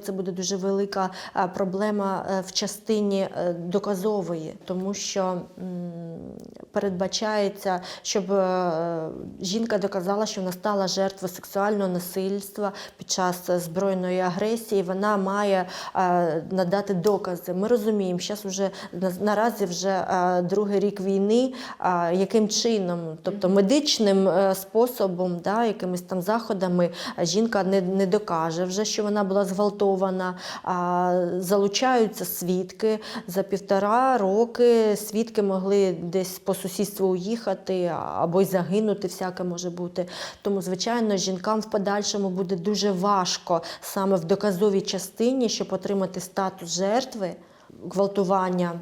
Це буде дуже велика е, проблема е, в частині е, доказової, тому що передбачається, щоб жінка доказала, що вона стала жертвою сексуального насильства під час збройної агресії. Вона має надати докази. Ми розуміємо, зараз вже наразі вже другий рік війни. Яким чином, тобто медичним способом, да, якимись там заходами жінка не, не докаже вже, що вона була зґвалтована. А, залучаються свідки за півтора роки. Свідки могли десь по сусідству уїхати або й загинути, всяке може бути. Тому, звичайно, жінкам в подальшому буде дуже важко саме в доказовій частині, щоб отримати статус жертви гвалтування.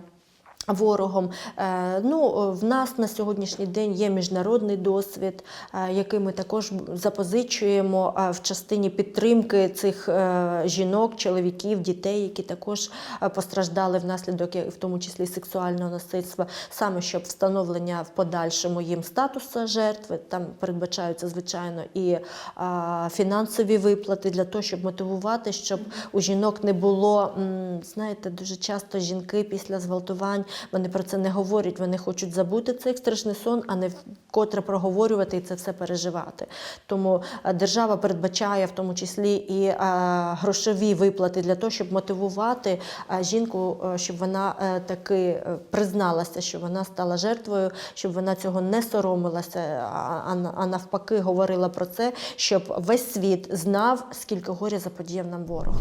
Ворогом. Е, Ну, в нас на сьогоднішній день є міжнародний досвід, е, який ми також запозичуємо е, в частині підтримки цих жінок, чоловіків, дітей, які також постраждали внаслідок, в тому числі сексуального насильства, саме щоб встановлення в подальшому їм статусу жертви. Там передбачаються, звичайно, і фінансові виплати для того, щоб мотивувати, щоб у жінок не було, знаєте, дуже часто жінки після зґвалтувань вони про це не говорять. Вони хочуть забути цей страшний сон, а не вкотре проговорювати і це все переживати. Тому е, держава передбачає в тому числі і е, грошові виплати для того, щоб мотивувати е, жінку, щоб вона таки призналася, що вона стала жертвою, щоб вона цього не соромилася, а навпаки говорила про це, щоб весь світ знав, скільки горя заподіяв нам ворог.